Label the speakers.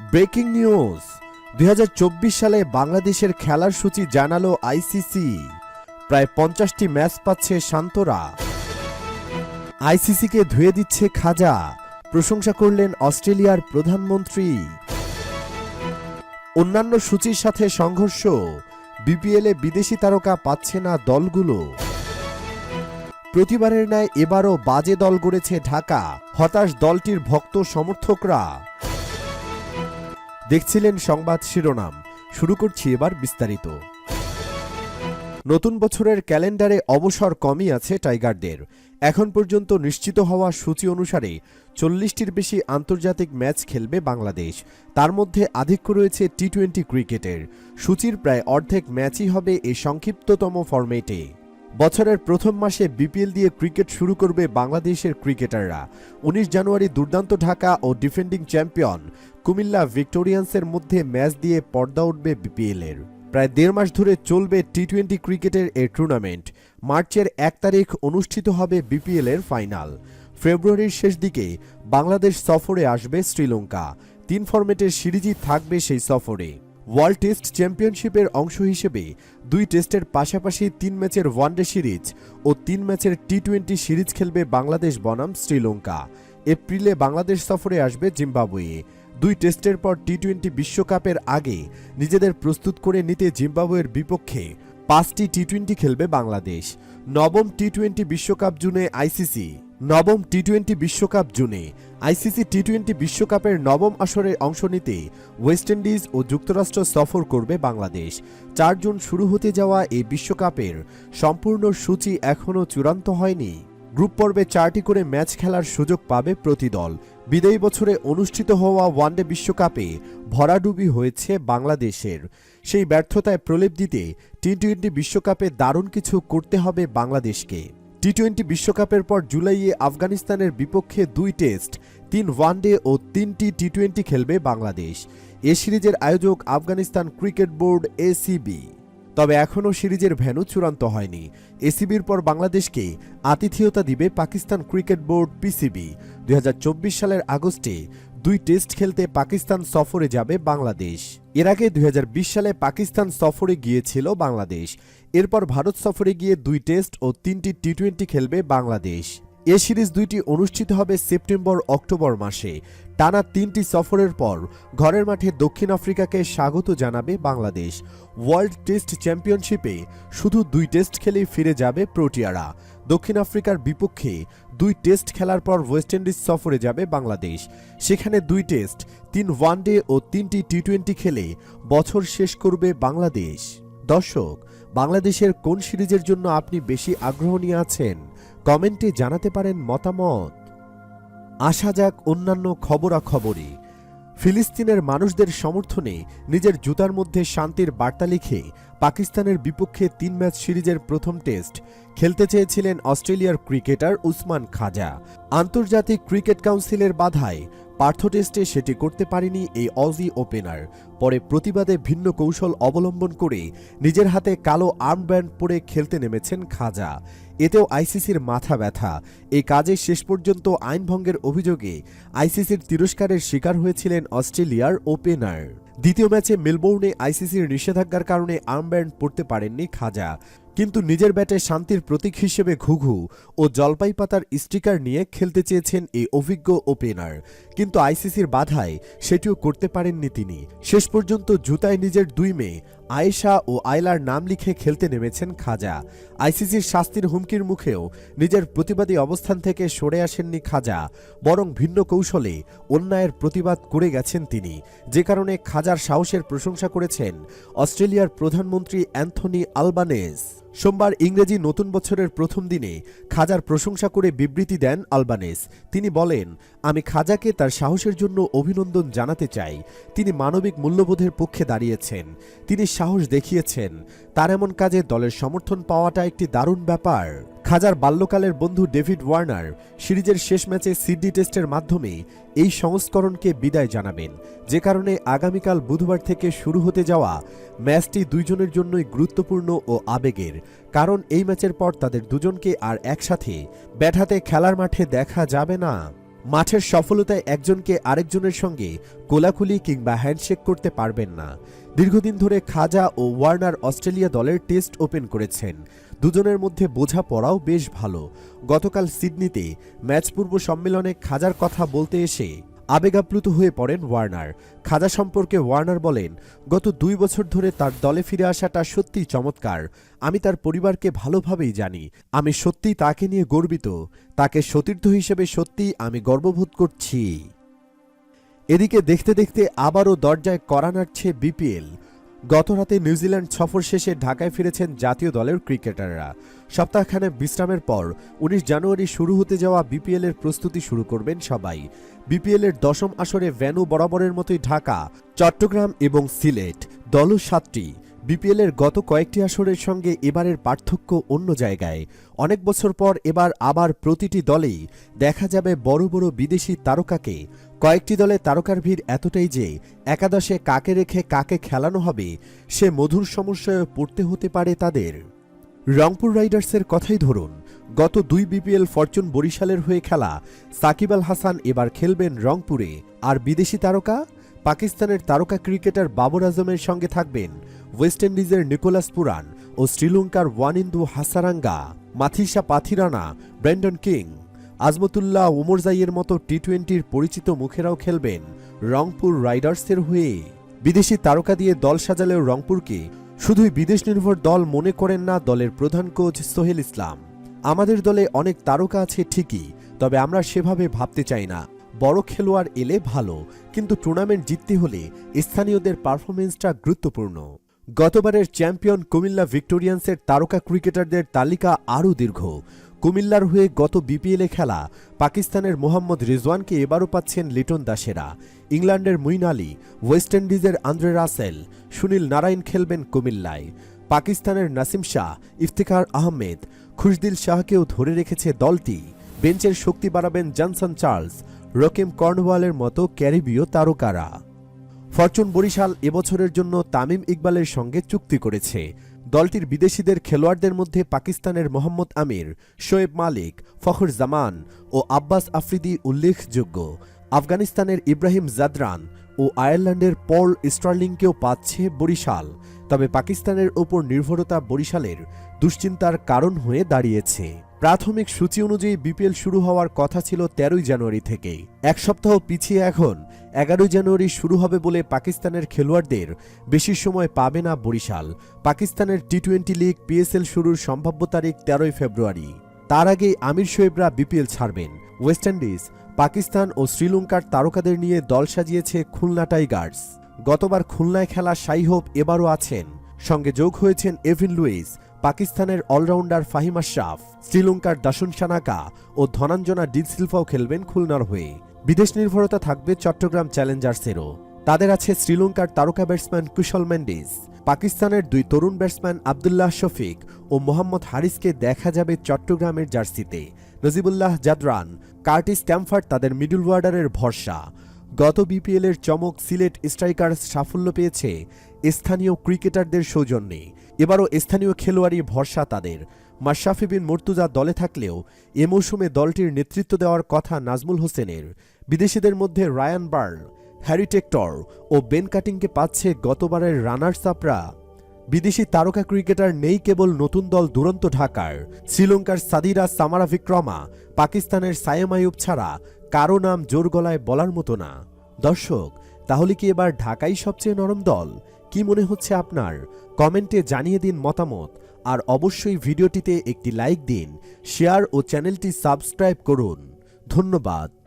Speaker 1: Breaking news. দুই হাজার চব্বিশ সালে বাংলাদেশের খেলার সূচি জানালো আইসিসি প্রায় পঞ্চাশটি ম্যাচ পাচ্ছে শান্তরা। আইসিসিকে ধুয়ে দিচ্ছে খাজা। প্রশংসা করলেন অস্ট্রেলিয়ার প্রধানমন্ত্রী। অন্যান্য সূচির সাথে সংঘর্ষ। বিপিএলে বিদেশি তারকা পাচ্ছে না দলগুলো। প্রতিবারের ন্যায় এবারও বাজে দল গড়েছে ঢাকা। হতাশ দলটির ভক্ত সমর্থকরা। দেখছিলেন সংবাদ শিরোনাম। শুরু করছি এবার বিস্তারিত। নতুন বছরের ক্যালেন্ডারে অবসর কমই আছে টাইগারদের। এখন পর্যন্ত নিশ্চিত হওয়া সূচি অনুসারে চল্লিশটির বেশি আন্তর্জাতিক ম্যাচ খেলবে বাংলাদেশ। তার মধ্যে আধিক্য রয়েছে টি টোয়েন্টি ক্রিকেটের। সূচির প্রায় অর্ধেক ম্যাচই হবে এই সংক্ষিপ্ততম ফরম্যাটে। বছরের প্রথম মাসে বিপিএল দিয়ে ক্রিকেট শুরু করবে বাংলাদেশের ক্রিকেটাররা। উনিশ জানুয়ারি দুর্দান্ত ঢাকা ও ডিফেন্ডিং চ্যাম্পিয়ন কুমিল্লা ভিক্টোরিয়ান্সের মধ্যে ম্যাচ দিয়ে পর্দা উঠবে বিপিএলের। প্রায় দেড় মাস ধরে চলবে টি টোয়েন্টি ক্রিকেটের এই টুর্নামেন্ট। মার্চের এক তারিখ অনুষ্ঠিত হবে বিপিএলের ফাইনাল। ফেব্রুয়ারির শেষ দিকে বাংলাদেশ সফরে আসবে শ্রীলঙ্কা। তিন ফরম্যাটের সিরিজই থাকবে সেই সফরে। ওয়ার্ল্ড টেস্ট চ্যাম্পিয়নশিপের অংশ হিসেবে দুই টেস্টের পাশাপাশি তিন ম্যাচের ওয়ানডে সিরিজ ও তিন ম্যাচের টি টোয়েন্টি সিরিজ খেলবে বাংলাদেশ বনাম শ্রীলঙ্কা। এপ্রিলে বাংলাদেশ সফরে আসবে জিম্বাবুয়ে। দুই টেস্টের পর টি টোয়েন্টি বিশ্বকাপের আগে নিজেদের প্রস্তুত করে নিতে জিম্বাবুয়ের বিপক্ষে পাঁচটি টি টোয়েন্টি খেলবে বাংলাদেশ। নবম টি টোয়েন্টি বিশ্বকাপ জুনে আইসিসি নবম টি টোয়েন্টি বিশ্বকাপ জুনে আইসিসি টি টোয়েন্টি বিশ্বকাপের নবম আসরে অংশ নিতে ওয়েস্ট ইন্ডিজ ও যুক্তরাষ্ট্র সফর করবে বাংলাদেশ। চার জুন শুরু হতে যাওয়া এই বিশ্বকাপের সম্পূর্ণ সূচি এখনও চূড়ান্ত হয়নি। গ্রুপ পর্বে চারটি করে ম্যাচ খেলার সুযোগ পাবে প্রতি দল বিদায়ী বছরে অনুষ্ঠিত হওয়া ওয়ানডে বিশ্বকাপে ভরাডুবি হয়েছে বাংলাদেশের। সেই ব্যর্থতায় প্রলেপ দিতে টি টোয়েন্টি বিশ্বকাপে দারুণ কিছু করতে হবে বাংলাদেশকে। টি টোয়েন্টি বিশ্বকাপের পর জুলাইয়ে আফগানিস্তানের বিপক্ষে দুই টেস্ট, তিন ওয়ানডে ও তিনটি টি টোয়েন্টি খেলবে বাংলাদেশ। এ সিরিজের আয়োজক আফগানিস্তান ক্রিকেট বোর্ড এসিবি তবে এখনও সিরিজের ভেন্যু চূড়ান্ত হয়নি। এসিবির পর বাংলাদেশকে আতিথেয়তা দিবে পাকিস্তান ক্রিকেট বোর্ড পিসিবি দুই হাজার চব্বিশ সালের আগস্টে দুই টেস্ট খেলতে পাকিস্তান সফরে যাবে বাংলাদেশ। এর আগে দুই হাজার বিশ সালে পাকিস্তান সফরে গিয়েছিল বাংলাদেশ। এরপর ভারত সফরে গিয়ে দুই টেস্ট ও তিনটি টি টোয়েন্টি খেলবে বাংলাদেশ। এ সিরিজ দুইটি অনুষ্ঠিত হবে সেপ্টেম্বর অক্টোবর মাসে। টানা তিনটি সফরের পর ঘরের মাঠে দক্ষিণ আফ্রিকাকে স্বাগত জানাবে বাংলাদেশ। ওয়ার্ল্ড টেস্ট চ্যাম্পিয়নশিপে শুধু দুই টেস্ট খেলেই ফিরে যাবে প্রোটিয়ারা। দক্ষিণ আফ্রিকার বিপক্ষে দুই টেস্ট খেলার পর ওয়েস্ট ইন্ডিজ সফরে যাবে বাংলাদেশ। সেখানে দুই টেস্ট, তিন ওয়ানডে ও তিনটি টি টোয়েন্টি খেলে বছর শেষ করবে বাংলাদেশ। দর্শক, বাংলাদেশের কোন সিরিজের জন্য আপনি বেশি আগ্রহ নিয়ে আছেন? কমেন্টে জানাতে পারেন মতামত। আসা যাক অন্যান্য খবরাখবরে। ফিলিস্তিনের মানুষদের সমর্থনে নিজের জুতার মধ্যে শান্তির বার্তা লিখে পাকিস্তানের বিপক্ষে তিন ম্যাচ সিরিজের প্রথম টেস্ট খেলতে চেয়েছিলেন অস্ট্রেলিয়ার ক্রিকেটার উসমান খাজা। আন্তর্জাতিক ক্রিকেট কাউন্সিলের বাধায় পার্থ টেস্টে সেটি করতে পারেনি এই অজি ওপেনার পরে প্রতিবাদে ভিন্ন কৌশল অবলম্বন করে নিজের হাতে কালো আর্মব্যান্ড পরে খেলতে নেমেছেন খাজা। এতেও আইসিসির মাথা ব্যথা। এই কাজে শেষ পর্যন্ত আইনভঙ্গের অভিযোগে আইসিসির তিরস্কারের শিকার হয়েছিলেন অস্ট্রেলিয়ার ওপেনার দ্বিতীয় ম্যাচে মেলবোর্নে আইসিসির নিষেধাজ্ঞার কারণে আর্মব্যান্ড পড়তে পারেননি খাজা। কিন্তু নিজের ব্যাটে শান্তির প্রতীক হিসেবে ঘুঘু ও জলপাই পাতার স্টিকার নিয়ে খেলতে চেয়েছেন এই অভিজ্ঞ ওপেনার। কিন্তু আইসিসির বাধায় সেটিও করতে পারেননি তিনি। শেষ পর্যন্ত জুতায় নিজের দুই মেয়ে, আয়েশা ও আয়লার নাম লিখে খেলতে নেমেছেন খাজা। আইসিসির শাস্তির হুমকির মুখেও নিজের প্রতিবাদী অবস্থান থেকে সরে আসেননি খাজা, বরং ভিন্ন কৌশলে অন্যায়ের প্রতিবাদ করে গেছেন তিনি। যে কারণে খাজার সাহসের প্রশংসা করেছেন অস্ট্রেলিয়ার প্রধানমন্ত্রী অ্যান্থনি আলবানেজ সোমবার ইংরেজি নতুন বছরের প্রথম দিনে খাজার প্রশংসা করে বিবৃতি দেন আলবানেস। তিনি বলেন, আমি খাজাকে তার সাহসের জন্য অভিনন্দন জানাতে চাই। তিনি মানবিক মূল্যবোধের পক্ষে দাঁড়িয়েছেন। তিনি সাহস দেখিয়েছেন। তার এমন কাজে দলের সমর্থন পাওয়াটা একটি দারুণ ব্যাপার। খাজার বাল্যকালের বন্ধু ডেভিড ওয়ার্নার সিরিজের শেষ ম্যাচে সিডনি টেস্টের মাধ্যমে এই সংস্করণকে বিদায় জানাবেন। যে কারণে আগামীকাল বুধবার থেকে শুরু হতে যাওয়া ম্যাচটি দুইজনের জন্যই গুরুত্বপূর্ণ ও আবেগের, কারণ এই ম্যাচের পর তাদের দুজনকে আর একসাথে ব্যাট হাতে খেলার মাঠে দেখা যাবে না। মাঠের সফলতায় একজনকে আরেকজনের সঙ্গে কোলাকুলি কিংবা হ্যান্ডশেক করতে পারবেন না। দীর্ঘদিন ধরে খাজা ও ওয়ার্নার অস্ট্রেলিয়া দলের টেস্ট ওপেন করেছেন। দুজনের মধ্যে বোঝাপড়াও বেশ ভালো। গতকাল সিডনিতে ম্যাচ পূর্ব সম্মেলনে খাজার কথা বলতে এসে আবেগাপ্লুত হয়ে পড়েন ওয়ার্নার। খাজা সম্পর্কে ওয়ার্নার বলেন, গত দুই বছর ধরে তার দলে ফিরে আসাটা সত্যিই চমৎকার। আমি তার পরিবারকে ভালোভাবেই জানি। আমি সত্যিই তাকে নিয়ে গর্বিত। তাকে সতীর্থ হিসেবে সত্যিই আমি গর্ববোধ করছি। এদিকে দেখতে দেখতে আবারও দরজায় করা নাড়ছে বিপিএল। গতরাতে নিউজিল্যান্ড সফর শেষে ঢাকায় ফিরেছেন জাতীয় দলের ক্রিকেটাররা। সপ্তাহখানে বিশ্রামের পর উনিশ জানুয়ারি শুরু হতে যাওয়া বিপিএল এর প্রস্তুতি শুরু করবেন সবাই। বিপিএল এর দশম আসরে ভ্যানু বরাবরের মতোই ঢাকা, চট্টগ্রাম এবং সিলেট। দলও সাতটি। বিপিএল এর গত কয়েকটি আসরের সঙ্গে এবারের পার্থক্য অন্য জায়গায়। অনেক বছর পর এবার আবার প্রতিটি দলেই দেখা যাবে বড় বড় বিদেশি তারকাকে। কয়েকটি দলে তারকার ভিড় এতটাই যে একাদশে কাকে রেখে কাকে খেলানো হবে, সে মধুর সমস্যায় পড়তে হতে পারে তাদের। রংপুর রাইডার্সের কথাই ধরুন, গত দুই বিপিএল ফরচুন বরিশালের হয়ে খেলা, সাকিব আল হাসান এবার খেলবেন রংপুরে। আর বিদেশি তারকা? পাকিস্তানের তারকা ক্রিকেটার বাবর আজমের সঙ্গে থাকবেন ওয়েস্ট ইন্ডিজের নিকোলাস পুরান ও শ্রীলঙ্কার ওয়ানিন্দু হাসারাঙ্গা, মাথিসা পাথিরানা, ব্র্যান্ডন কিং, আজমতুল্লাহ ওমরজাইয়ের মতো টি টোয়েন্টির পরিচিত মুখেরাও খেলবেন রংপুর রাইডার্সের হয়ে। বিদেশি তারকা দিয়ে দল সাজালেও রংপুরকে শুধুই বিদেশ নির্ভর দল মনে করেন না দলের প্রধান কোচ সোহেল ইসলাম। আমাদের দলে অনেক তারকা আছে ঠিকই, তবে আমরা সেভাবে ভাবতে চাই না। বড় খেলোয়াড় এলে ভালো, কিন্তু টুর্নামেন্ট জিততে হলে স্থানীয়দের পারফরমেন্সটা গুরুত্বপূর্ণ। গতবারের চ্যাম্পিয়ন কুমিল্লা ভিক্টোরিয়ান্সের তারকা ক্রিকেটারদের তালিকা আরও দীর্ঘ। কুমিল্লার হয়ে গত বিপিএলে খেলা, পাকিস্তানের মোহাম্মদ রিজওয়ানকে এবারও পাচ্ছেন লিটন দাসেরা। ইংল্যান্ডের মুইন আলী, ওয়েস্ট ইন্ডিজের আন্দ্রে রাসেল, সুনীল নারায়ণ খেলবেন কুমিল্লায়। পাকিস্তানের নাসিম শাহ, ইফতিখার আহমেদ, খুশদিল শাহকেও ধরে রেখেছে দলটি। বেঞ্চের শক্তি বাড়াবেন জনসন চার্লস, রকিম কর্নওয়ালের মতো ক্যারিবীয় তারকারা। ফরচুন বরিশাল এবছরের জন্য তামিম ইকবালের সঙ্গে চুক্তি করেছে। দলটির বিদেশিদের খেলোয়াড়দের মধ্যে পাকিস্তানের মোহাম্মদ আমির, শোয়েব মালিক, ফখর জামান ও আব্বাস আফ্রিদি উল্লেখযোগ্য। আফগানিস্তানের ইব্রাহিম জাদরান ও আয়ারল্যান্ডের পল স্টার্লিংকেও পাচ্ছে বরিশাল। তবে পাকিস্তানের ওপর নির্ভরতা বরিশালের, দুশ্চিন্তার কারণ হয়ে দাঁড়িয়েছে। প্রাথমিক সূচি অনুযায়ী বিপিএল শুরু হওয়ার কথা ছিল তেরোই জানুয়ারি থেকেই। এক সপ্তাহ পিছিয়ে এখন, এগারোই জানুয়ারি শুরু হবে বলে পাকিস্তানের খেলোয়াড়দের বেশি সময় পাবে না বরিশাল। পাকিস্তানের টি টোয়েন্টি লিগ পিএসএল শুরুর সম্ভাব্য তারিখ তেরোই ফেব্রুয়ারি। তার আগে আমির শোয়েবরা বিপিএল ছাড়বেন। ওয়েস্ট ইন্ডিজ, পাকিস্তান ও শ্রীলঙ্কার তারকাদের নিয়ে দল সাজিয়েছে খুলনা টাইগার্স। গতবার খুলনায় খেলা সাই হোপ এবারও আছেন। সঙ্গে যোগ হয়েছেন এভিন লুইস। পাকিস্তানের অলরাউন্ডার ফাহিম আশরাফ, শ্রীলঙ্কার দাসুন সানাকা ও ধনাঞ্জনা ডিলসিলফাও খেলবেন খুলনার হয়ে। বিদেশ নির্ভরতা থাকবে চট্টগ্রাম চ্যালেঞ্জার্সেরও। তাদের আছে শ্রীলঙ্কার তারকা ব্যাটসম্যান কুশল মেন্ডিস, পাকিস্তানের দুই তরুণ ব্যাটসম্যান আবদুল্লাহ শফিক ও মোহাম্মদ হারিসকে দেখা যাবে চট্টগ্রামের জার্সিতে। নজিবুল্লাহ জাদরান, কার্টিস ক্যাম্ফার্ট তাদের মিডল ওয়ার্ডারের ভরসা। গত বিপিএলের চমক সিলেট স্ট্রাইকার সাফল্য পেয়েছে স্থানীয় ক্রিকেটারদের সৌজন্যে। এবারও স্থানীয় খেলোয়াড়ই ভরসা তাদের। মাশরাফি বিন মর্তুজা দলে থাকলেও এ মৌসুমে দলটির নেতৃত্ব দেওয়ার কথা নাজমুল হোসেনের। বিদেশিদের মধ্যে রায়ান বার্ল, হ্যারি টেক্টর ও বেন কাটিংকে পাচ্ছে গতবারের রানার্স আপরা বিদেশি তারকা ক্রিকেটার নেই কেবল নতুন দল দুরন্ত ঢাকার। শ্রীলঙ্কার সাদিরা সামারা বিক্রমা পাকিস্তানের সায়েম আয়ুব ছাড়া কারও নাম জোর গলায় বলার মতো না। দর্শক, তাহলে কি এবার ঢাকাই সবচেয়ে নরম দল? কি মনে হচ্ছে আপনার? কমেন্টে জানিয়ে দিন মতামত আর অবশ্যই ভিডিওটিতে একটি লাইক দিন, শেয়ার ও চ্যানেলটি সাবস্ক্রাইব করুন। ধন্যবাদ।